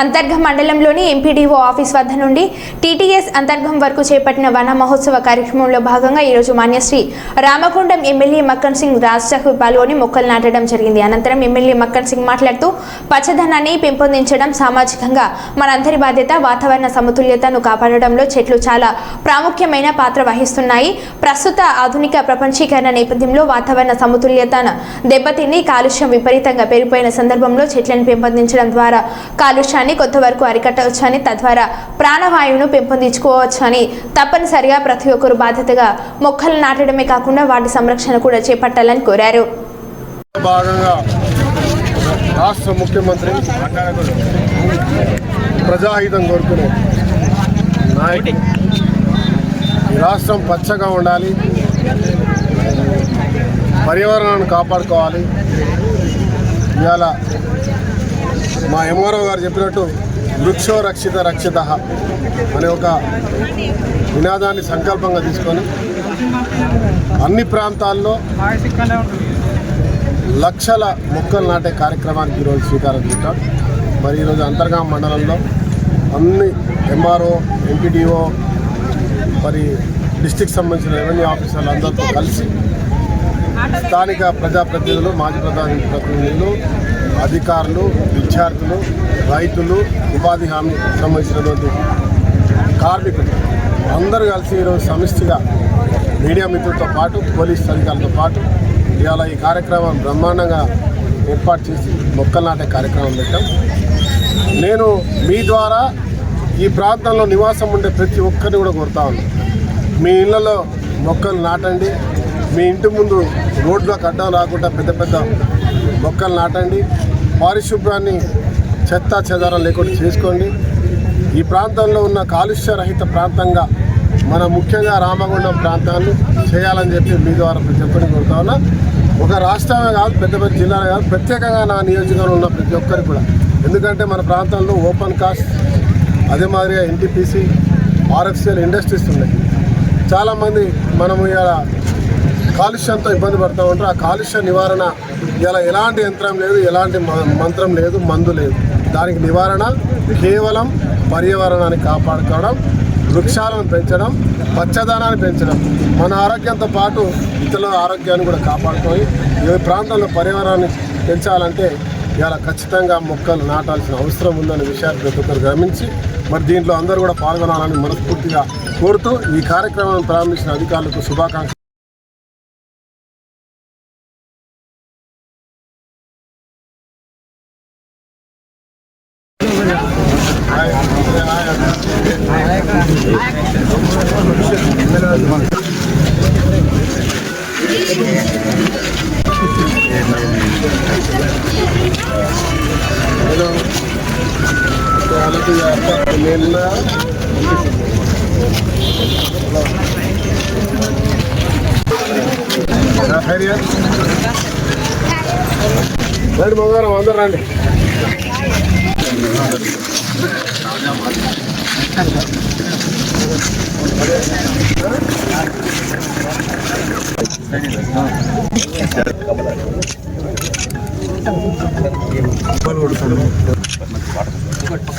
అంతర్గం మండలంలోని MPDO office వద్ద నుండి టీటీఎస్ అంతర్గం వరకు చేపట్టిన వన మహోత్సవ కార్యక్రమంలో భాగంగా ఈరోజు మాన్యశ్రీ రామకొండం ఎమ్మెల్యే మక్కన్ సింగ్ రాజ్ ఠాకూర్ పాల్గొని మొక్కలు నాటడం జరిగింది. అనంతరం ఎమ్మెల్యే మక్కన్ సింగ్ మాట్లాడుతూ పచ్చదనాన్ని పెంపొందించడం సామాజికంగా మనందరి బాధ్యత వాతావరణ సమతుల్యతను కాపాడడంలో చెట్లు చాలా ప్రాముఖ్యమైన పాత్ర వహిస్తున్నాయి. ప్రస్తుత ఆధునిక ప్రపంచీకరణ నేపథ్యంలో వాతావరణ సమతుల్యతను దెబ్బతిని కాలుష్యం విపరీతంగా పెరిగిపోయిన సందర్భంలో చెట్లను పెంపొందించడం ద్వారా కాలుష్యాన్ని కొంత వరకు అరికట్టవచ్చని తద్వారా ప్రాణవాయువును పెంపొందించుకోవచ్చని తప్పనిసరిగా ప్రతి ఒక్కరు బాధ్యతగా మొక్కలు నాటడమే కాకుండా వాటి సంరక్షణ కూడా చేపట్టాలని కోరారు. భాగంగా రాష్ట్ర ముఖ్యమంత్రి ప్రజాహితం కోరుకునే నాయకుడు. రాష్ట్రం పచ్చగా ఉండాలి పర్యావరణాన్ని కాపాడుకోవాలి. ఇవాళ మా ఎంఆర్ఓ గారు చెప్పినట్టు వృక్షో రక్షిత రక్షిత అనే ఒక నినాదాన్ని సంకల్పంగా తీసుకొని అన్ని ప్రాంతాల్లో లక్షల మొక్కలు నాటే కార్యక్రమానికి ఈరోజు శ్రీకారం చుట్టాం. మరి ఈరోజు అంతర్గామ మండలంలో అన్ని ఎంఆర్ఓ ఎంపీడీఓ మరి డిస్టిక్ సంబంధించిన రెవెన్యూ ఆఫీసర్లు అందరితో కలిసి స్థానిక ప్రజాప్రతినిధులు మాజీ ప్రజాప్రతినిధులు అధికారులు విద్యార్థులు రైతులు ఉపాధి హామీ సంబంధించినటువంటి కార్మికులు అందరూ కలిసి ఈరోజు సమిష్టిగా మీడియా మిత్రులతో పాటు పోలీస్ అధికారులతో పాటు ఇవాళ ఈ కార్యక్రమం బ్రహ్మాండంగా ఏర్పాటు చేసి మొక్కలు నాటే కార్యక్రమం పెట్టాం. నేను మీ ద్వారా ఈ ప్రాంతంలో నివాసం ఉండే ప్రతి ఒక్కరిని కూడా కోరుతా ఉన్నాను మీ ఇళ్ళలో మొక్కలు నాటండి. మీ ఇంటి ముందు రోడ్లకు అడ్డం రాకుండా పెద్ద పెద్ద మొక్కలు నాటండి. పారిశుభ్రాన్ని చెత్త చెదారం లేకుండా చేసుకోండి. ఈ ప్రాంతంలో ఉన్న కాలుష్య రహిత ప్రాంతంగా మన ముఖ్యంగా రామగుండం ప్రాంతాన్ని చేయాలని చెప్పి మీ ద్వారా చెప్పని కోరుతా ఉన్నా. ఒక రాష్ట్రమే కాదు పెద్ద పెద్ద జిల్లాలే కాదు ప్రత్యేకంగా నా నియోజకవర్గంలో ఉన్న ప్రతి ఒక్కరు కూడా. ఎందుకంటే మన ప్రాంతంలో ఓపెన్ కాస్ట్ అదే మాదిరిగా ఎన్టీపీసీ ఆర్ఎఫ్సిఎల్ ఇండస్ట్రీస్ ఉన్నాయి. చాలామంది మనము ఇలా కాలుష్యంతో ఇబ్బంది పడుతూ ఉంటారు. ఆ కాలుష్య నివారణ ఇలా ఎలాంటి యంత్రం లేదు ఎలాంటి మ- మంత్రం లేదు మందు లేదు. దానికి నివారణ కేవలం పర్యావరణాన్ని కాపాడుకోవడం వృక్షాలను పెంచడం పచ్చదనాన్ని పెంచడం. మన ఆరోగ్యంతో పాటు ఇతరుల ఆరోగ్యాన్ని కూడా కాపాడుకొని ఈ ప్రాంతంలో పర్యావరణాన్ని పెంచాలంటే ఇలా ఖచ్చితంగా మొక్కలు నాటాల్సిన అవసరం ఉందనే విషయాన్ని ప్రతి ఒక్కరు గమనించి మరి దీంట్లో అందరూ కూడా పాల్గొనాలని మనస్ఫూర్తిగా కోరుతూ ఈ కార్యక్రమాన్ని ప్రారంభించిన అధికారులకు శుభాకాంక్షలు. రండి మంగారం అందరు రండి.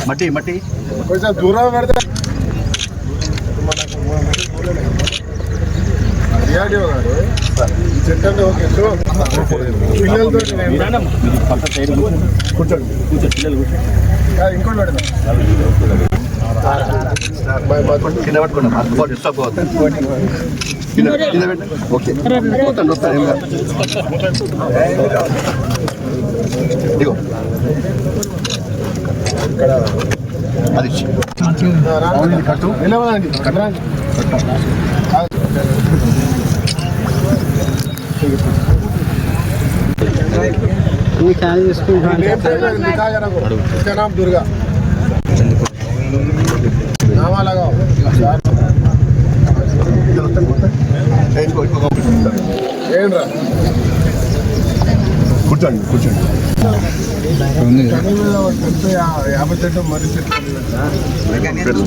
మట్టి మట్టి. కొంచెం దూరం పెడతా డిఆర్డిఓ గారు ఈ చెట్టు అంటే ఒక పిల్లలతో కూర్చోండి. ఇంకోటి కింద పట్టుకోండి అప్పుడు డిస్టర్బ్ అవుతుంది కింద కింద ఓకే. వస్తాను వస్తాను అది. నిలబడండి. नाम दुर्गा नाम लगाओ ఏ, ఇంకో ఇంకో ఏం రా కూర్చోండి కూర్చోండి చెట్టు మీద ఒక చెట్టు యా- యాభై చెట్టు మర్రి చెట్టు